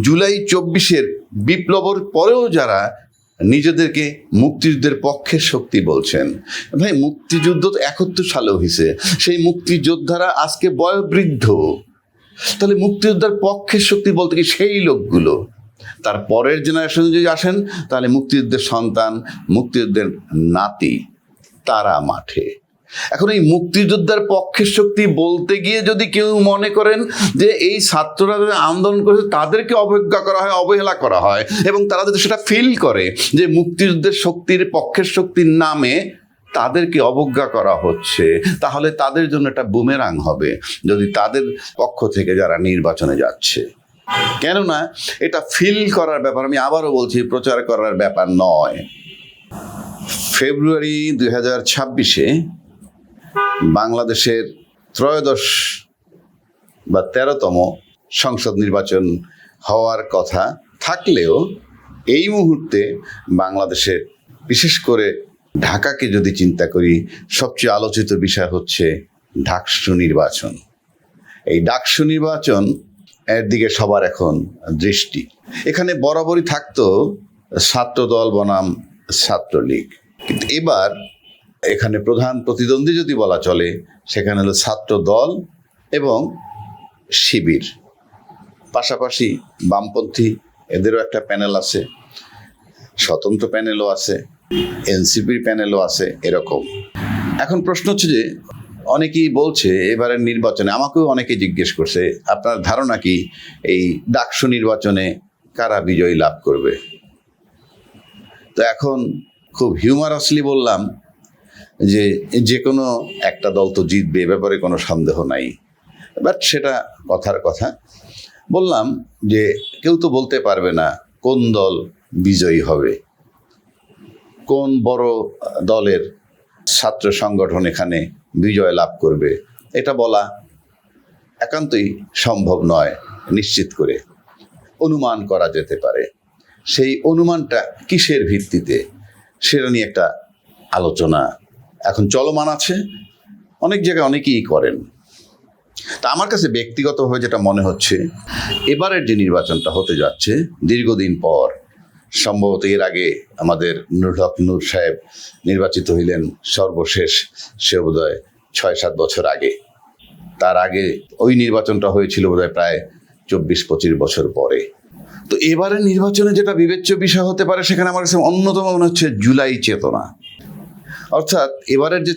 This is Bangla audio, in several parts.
জুলাই চব্বিশের বিপ্লবর পরেও যারা নিজেদেরকে মুক্তিযুদ্ধের পক্ষের শক্তি বলছেন। ভাই, মুক্তিযুদ্ধ তো একাত্তর সালে হয়েছে সেই মুক্তিযোদ্ধারা আজকে বয়োবৃদ্ধ। তাহলে মুক্তিযোদ্ধার পক্ষের শক্তি বলতে কি সেই লোকগুলো? তার পরের জেনারেশনে যদি আসেন, তাহলে মুক্তিযুদ্ধের সন্তান, মুক্তিযুদ্ধের নাতি, তারা মাঠে। এখন এই মুক্তিযোদ্ধার পক্ষের শক্তি বলতে গিয়ে যদি কেউ মনে করেন যে এই ছাত্ররা আন্দোলন করেছে, তাদেরকে অবজ্ঞা করা হয়, অবহেলা করা হয়, এবং তারা যদি সেটা ফিল করে যে মুক্তিযুদ্ধের শক্তির, পক্ষের শক্তির নামে তাদেরকে অবজ্ঞা করা হচ্ছে, তাহলে তাদের জন্য একটা বুমেরাং হবে যদি তাদের পক্ষ থেকে যারা নির্বাচনে যাচ্ছে। কেননা এটা ফিল করার ব্যাপার, আমি আবারও বলছি প্রচার করার ব্যাপার নয়। ফেব্রুয়ারি দুই হাজার ছাব্বিশে বাংলাদেশের ত্রয়োদশ বা তেরোতম সংসদ নির্বাচন হওয়ার কথা থাকলেও এই মুহূর্তে বাংলাদেশের বিশেষ করে ঢাকাকে যদি চিন্তা করি, সবচেয়ে আলোচিত বিষয় হচ্ছে ঢাকসু নির্বাচন। এই ডাকসু নির্বাচন এর দিকে সবার এখন দৃষ্টি। এখানে বরাবরই থাকতো ছাত্রদল বনাম ছাত্রলীগ। কিন্তু এবার এখানে প্রধান প্রতিদ্বন্দ্বী যদি বলা চলে, সেখানে হলো ছাত্র দল এবং শিবির। পাশাপাশি বামপন্থী এদেরও একটা প্যানেল আছে, স্বতন্ত্র প্যানেলও আছে, এনসিপির প্যানেলও আছে এরকম। এখন প্রশ্ন হচ্ছে যে, অনেকেই বলছে এবারের নির্বাচনে, আমাকেও অনেকে জিজ্ঞেস করছে, আপনার ধারণা কি এই ডাকসু নির্বাচনে কারা বিজয়ী লাভ করবে? তো এখন খুব হিউমারাসলি বললাম যে যে কোনো একটা দল তো জিতবে ব্যাপারে কোনো সন্দেহ নাই। বাট সেটা কথার কথা। বললাম যে কেউ তো বলতে পারবে না কোন দল বিজয়ী হবে। কোন বড় দলের ছাত্র সংগঠন এখানে বিজয় লাভ করবে, এটা বলা একান্তই সম্ভব নয় নিশ্চিত করে। অনুমান করা যেতে পারে। সেই অনুমানটা কিসের ভিত্তিতে, সেটা নিয়ে একটা আলোচনা এখন চলমান আছে। অনেক জায়গায় অনেকেই করেন। তা আমার কাছে ব্যক্তিগতভাবে যেটা মনে হচ্ছে, এবারের যে নির্বাচনটা হতে যাচ্ছে, দীর্ঘদিন পর, সম্ভবত এর আগে আমাদের নুর হক নূর সাহেব নির্বাচিত হইলেন সর্বশেষ সে বোধহয় ছয় সাত বছর আগে। তার আগে ওই নির্বাচনটা হয়েছিল বোধহয় প্রায় চব্বিশ পঁচিশ বছর পরে। তো এবারের নির্বাচনে যেটা বিবেচ্য বিষয় হতে পারে, সেখানে আমার কাছে অন্যতম মনে হচ্ছে জুলাই চেতনা। অর্থাৎ এবারের যে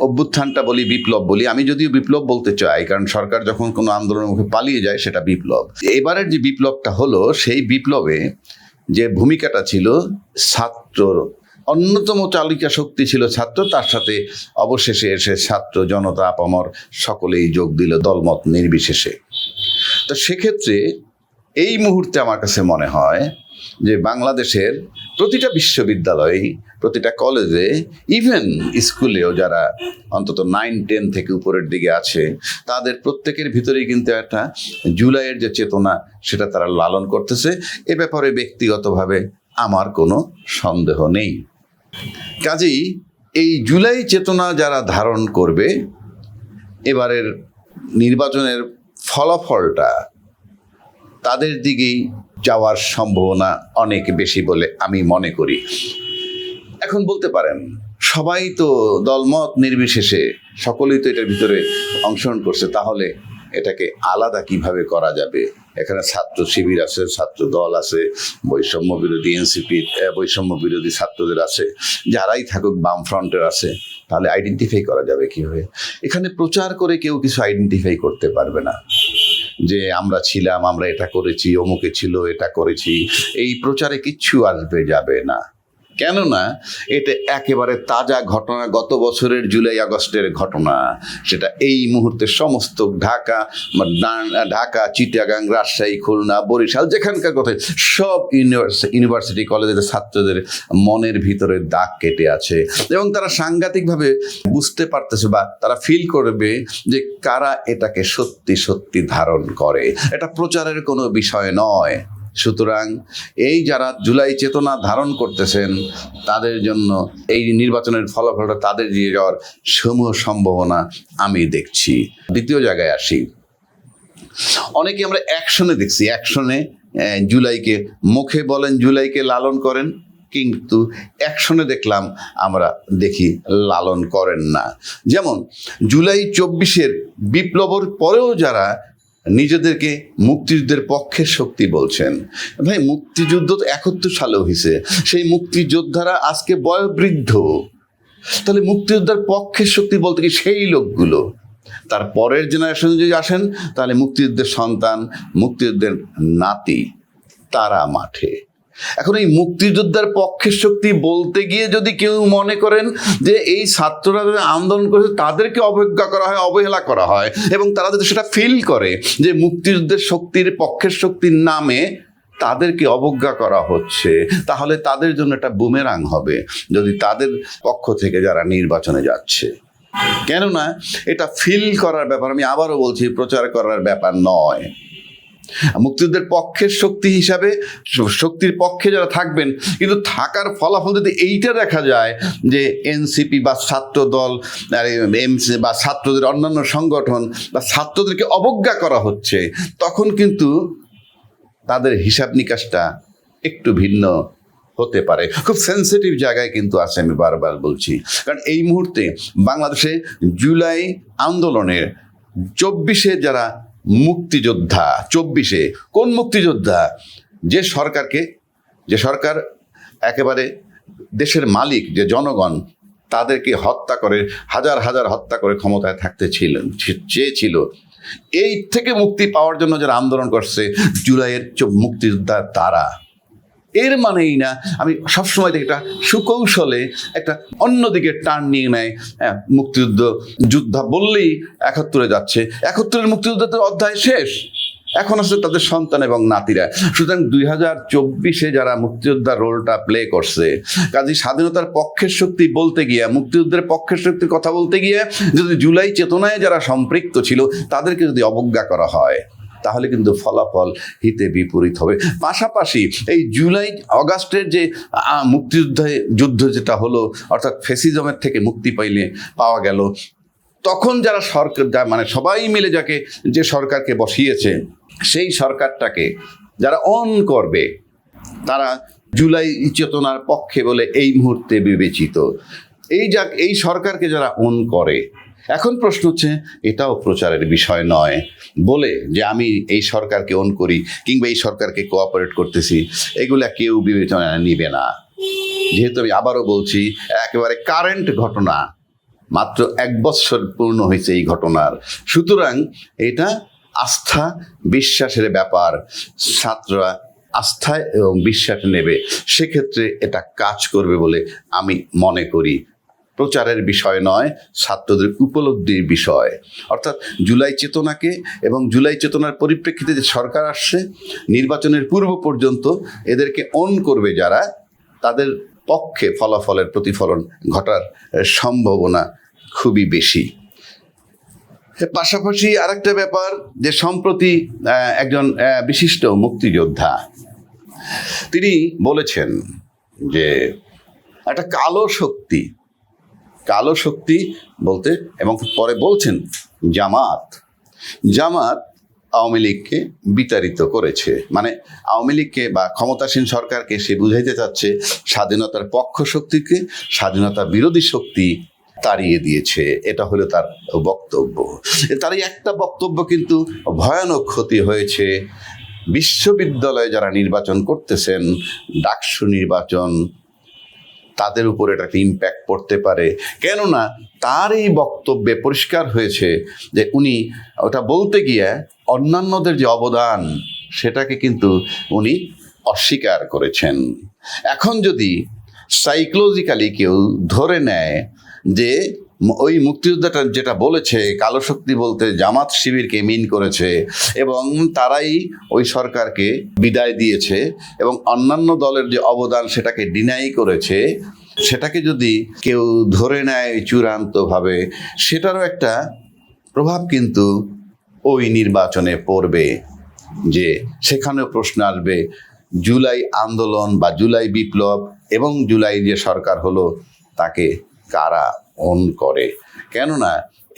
অভ্যুত্থানটা বলি, বিপ্লব বলি, আমি যদিও বিপ্লব বলতে চাই, কারণ সরকার যখন কোনো আন্দোলনের মুখে পালিয়ে যায়, সেটা বিপ্লব। এবারের যে বিপ্লবটা হলো, সেই বিপ্লবে যে ভূমিকাটা ছিল ছাত্রর, অন্যতম চালিকা শক্তি ছিল ছাত্র, তার সাথে অবশেষে এসে ছাত্র জনতা আপামর সকলেই যোগ দিল দলমত নির্বিশেষে। তো সেক্ষেত্রে এই মুহূর্তে আমার কাছে মনে হয় যে বাংলাদেশের প্রতিটা বিশ্ববিদ্যালয়ে প্রতিটা কলেজে ইভেন স্কুলেও যারা অন্তত নাইন টেন থেকে উপরের দিকে আছে, তাদের প্রত্যেকের ভিতরেই কিন্তু একটা জুলাইয়ের যে চেতনা, সেটা তারা লালন করতেছে। এ ব্যাপারে ব্যক্তিগতভাবে আমার কোনো সন্দেহ নেই। কাজেই এই জুলাই চেতনা যারা ধারণ করবে, এবারের নির্বাচনের ফলাফলটা তাদের দিকেই যাওয়ার সম্ভাবনা অনেক বেশি বলে আমি মনে করি। এখন বলতে পারেন, সবাই তো দলমত নির্বিশেষে সকলেই তো এটার ভিতরে অংশগ্রহণ করছে, তাহলে এটাকে আলাদা কীভাবে করা যাবে? এখানে ছাত্র শিবির আছে, ছাত্র দল আছে, বৈষম্য বিরোধী এনসিপির বৈষম্য বিরোধী ছাত্রদের আছে, যারাই থাকুক বাম ফ্রন্টের আছে, তাহলে আইডেন্টিফাই করা যাবে কীভাবে? এখানে প্রচার করে কেউ কিছু আইডেন্টিফাই করতে পারবে না। যে আমরা ছিলাম, আমরা এটা করেছি, অমুকে ছিল, এটা করেছি, এই প্রচারে কিচ্ছু আসবে, যাবে না। কেননা এটা একেবারে তাজা ঘটনা, গত বছরের জুলাই আগস্টের ঘটনা। সেটা এই মুহূর্তে সমস্ত ঢাকা ঢাকা, চিটাগাং, রাজশাহী, খুলনা, বরিশাল, যেখানকার কথা, সব ইউনিভার্সিটি ইউনিভার্সিটি কলেজের ছাত্রদের মনের ভিতরে দাগ কেটে আছে। এবং তারা সাংঘাতিকভাবে বুঝতে পারতেছে বা তারা ফিল করবে যে কারা এটাকে সত্যি সত্যি ধারণ করে। এটা প্রচারের কোনো বিষয় নয়। সুতরাং এই যারা জুলাই চেতনা ধারণ করতেছেন, তাদের জন্য এই নির্বাচনের ফলাফলটা তাদের দিয়ে যাওয়ার সমূহ সম্ভাবনা আমি দেখছি। দ্বিতীয় জায়গায় আসি। অনেকে আমরা অ্যাকশনে দেখছি, অ্যাকশনে জুলাইকে, মুখে বলেন জুলাইকে লালন করেন, কিন্তু অ্যাকশনে দেখলাম আমরা দেখি লালন করেন না। যেমন, জুলাই চব্বিশের বিপ্লবর পরেও যারা নিজেদেরকে মুক্তিযুদ্ধের পক্ষের শক্তি বলছেন। ভাই, মুক্তিযুদ্ধ তো একত্র সালে হয়েছে সেই মুক্তিযোদ্ধারা আজকে বয়োবৃদ্ধ। তাহলে মুক্তিযোদ্ধার পক্ষের শক্তি বলতে কি সেই লোকগুলো? তার পরের জেনারেশন যদি আসেন, তাহলে মুক্তিযুদ্ধের সন্তান, মুক্তিযুদ্ধের নাতি, তারা মাঠে। এখন এই মুক্তিযোদ্ধার পক্ষের শক্তি বলতে গিয়ে যদি কেউ মনে করেন যে এই ছাত্ররা যারা আন্দোলন করেছে, তাদেরকে অবজ্ঞা করা হয়, অবহেলা করা হয়, এবং তারা যদি সেটা ফিল করে যে মুক্তিযুদ্ধের শক্তির পক্ষের শক্তির নামে তাদেরকে অবজ্ঞা করা হচ্ছে, তাহলে তাদের জন্য একটা বুমেরাং হবে যদি তাদের পক্ষ থেকে যারা নির্বাচনে যাচ্ছে। কেননা এটা ফিল করার ব্যাপার, আমি আবারও বলছি, প্রচার করার ব্যাপার নয়। মুক্তিযুদ্ধের পক্ষের শক্তি হিসাবে শক্তির পক্ষে যারা থাকবেন, কিন্তু থাকার ফলাফল যদি এইটা দেখা যায় যে এনসিপি বা ছাত্র দল এমসি বা ছাত্রদের অন্যান্য সংগঠন বা ছাত্রদেরকে অবজ্ঞা করা হচ্ছে, তখন কিন্তু তাদের হিসাব নিকাশটা একটু ভিন্ন হতে পারে। খুব সেন্সিটিভ জায়গায় কিন্তু আছে আমি বারবার বলছি। কারণ এই মুহূর্তে বাংলাদেশে জুলাই আন্দোলনের চব্বিশে যারা মুক্তিযোদ্ধা, চব্বিশে, কোন মুক্তিযোদ্ধা? যে সরকারকে, যে সরকার একেবারে দেশের মালিক, যে জনগণ, তাদেরকে হত্যা করে, হাজার হাজার হত্যা করে ক্ষমতায় থাকতে ছিলেন চেয়েছিল। এই থেকে মুক্তি পাওয়ার জন্য যারা আন্দোলন করছে, জুলাইয়ের মুক্তিযোদ্ধা তারা। এর মানেই না আমি সবসময় দেখি এটা সুকৌশলে একটা অন্যদিকে টার্ন নিয়ে নেয় হ্যাঁ, মুক্তিযুদ্ধ যুদ্ধা বললেই একাত্তরে যাচ্ছে। একাত্তরের মুক্তিযুদ্ধের অধ্যায় শেষ। এখন আছে তাদের সন্তান এবং নাতিরা। সুতরাং দুই হাজার চব্বিশে যারা মুক্তিযোদ্ধার রোলটা প্লে করছে কাজী স্বাধীনতার পক্ষের শক্তি বলতে গিয়ে মুক্তিযুদ্ধের পক্ষের শক্তির কথা বলতে গিয়ে যদি জুলাই চেতনায় যারা সম্পৃক্ত ছিল তাদেরকে যদি অবজ্ঞা করা হয় তাহলে কিন্তু ফলাফল হিতে বিপরীত হবে। পাশাপাশি এই জুলাই অগাস্টের যে মুক্তিযুদ্ধে, যুদ্ধ যেটা হলো, অর্থাৎ ফেসিজমের থেকে মুক্তি পাইলে পাওয়া গেল। তখন যারা সরকার মানে সবাই মিলে যাকে, যে সরকারকে বসিয়েছে, সেই সরকারটাকে যারা অন করবে, তারা জুলাই চেতনার পক্ষে বলে এই মুহূর্তে বিবেচিত। এই যাক, এই সরকারকে যারা অন করে এখন প্রশ্ন হচ্ছে, এটাও প্রচারের বিষয় নয়। বলে যে আমি এই সরকারকে অন করি কিংবা এই সরকারকে কোঅপারেট করতেছি, এগুলা কেউ বিবেচনায় নিবে না। যেহেতু আমি আবারও বলছি, একেবারে কারেন্ট ঘটনা, মাত্র এক বছর পূর্ণ হয়েছে এই ঘটনার। সুতরাং এটা আস্থা, বিশ্বাসের ব্যাপার। ছাত্ররা আস্থায় এবং বিশ্বাস নেবে। সেক্ষেত্রে এটা কাজ করবে বলে আমি মনে করি। প্রচারের বিষয় নয়, ছাত্রদের উপলব্ধির বিষয়। অর্থাৎ জুলাই চেতনাকে এবং জুলাই চেতনার পরিপ্রেক্ষিতে যে সরকার আসছে, নির্বাচনের পূর্ব পর্যন্ত এদেরকে অন করবে যারা, তাদের পক্ষে ফলাফলের প্রতিফলন ঘটার সম্ভাবনা খুবই বেশি। পাশাপাশি আরেকটা ব্যাপার যে সম্প্রতি একজন বিশিষ্ট মুক্তিযোদ্ধা, তিনি বলেছেন যে একটা কালো শক্তি কালো শক্তি বলতে, এবং পরে বলছেন জামাত। জামাত আওয়ামী লীগকে বিতাড়িত করেছে। মানে আওয়ামী লীগকে বা ক্ষমতাসীন সরকারকে সে বুঝাইতে চাচ্ছে স্বাধীনতার পক্ষ শক্তিকে, স্বাধীনতা বিরোধী শক্তি তাড়িয়ে দিয়েছে। এটা হলো তার বক্তব্য। তার এই একটা বক্তব্য কিন্তু ভয়ানক ক্ষতি হয়েছে। বিশ্ববিদ্যালয়ে যারা নির্বাচন করতেছেন, ডাকসু নির্বাচন তাদের উপর এটা একটা ইম্প্যাক্ট পড়তে পারে। কেননা তার এই বক্তব্যে পরিষ্কার হয়েছে যে উনি ওটা বলতে গিয়ে অন্যান্যদের যে অবদান, সেটাকে কিন্তু উনি অস্বীকার করেছেন। এখন যদি সাইকোলজিক্যালি কেউ ধরে নেয় যে ওই মুক্তিযোদ্ধাটা যেটা বলেছে কালো শক্তি বলতে জামাত শিবিরকে মিন করেছে এবং তারাই ওই সরকারকে বিদায় দিয়েছে এবং অন্যান্য দলের যে অবদান সেটাকে ডিনাই করেছে, সেটাকে যদি কেউ ধরে নেয় চূড়ান্তভাবে, সেটারও একটা প্রভাব কিন্তু ওই নির্বাচনে পড়বে যে সেখানেও প্রশ্ন আসবে, জুলাই আন্দোলন বা জুলাই বিপ্লব এবং জুলাই যে সরকার হলো তাকে কারা অন করে। কেননা,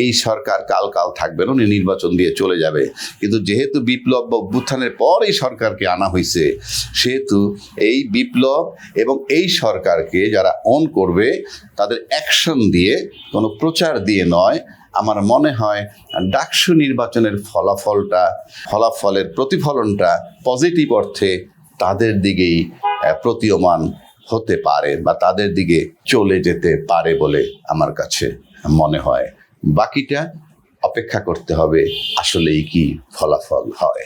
এই সরকার কাল কাল থাকবে না, উনি নির্বাচন দিয়ে চলে যাবে। কিন্তু যেহেতু বিপ্লব বা অভ্যুত্থানের পর এই সরকারকে আনা হয়েছে, সেহেতু এই বিপ্লব এবং এই সরকারকে যারা অন করবে, তাদের অ্যাকশন দিয়ে, কোনো প্রচার দিয়ে নয়, আমার মনে হয় ডাকসু নির্বাচনের ফলাফলটা, ফলাফলের প্রতিফলনটা পজিটিভ অর্থে তাদের দিকেই প্রতীয়মান হতে পারে বা তাদের দিকে চলে যেতে পারে বলে আমার কাছে মনে হয়। বাকিটা অপেক্ষা করতে হবে আসলেই কি ফলাফল হয়।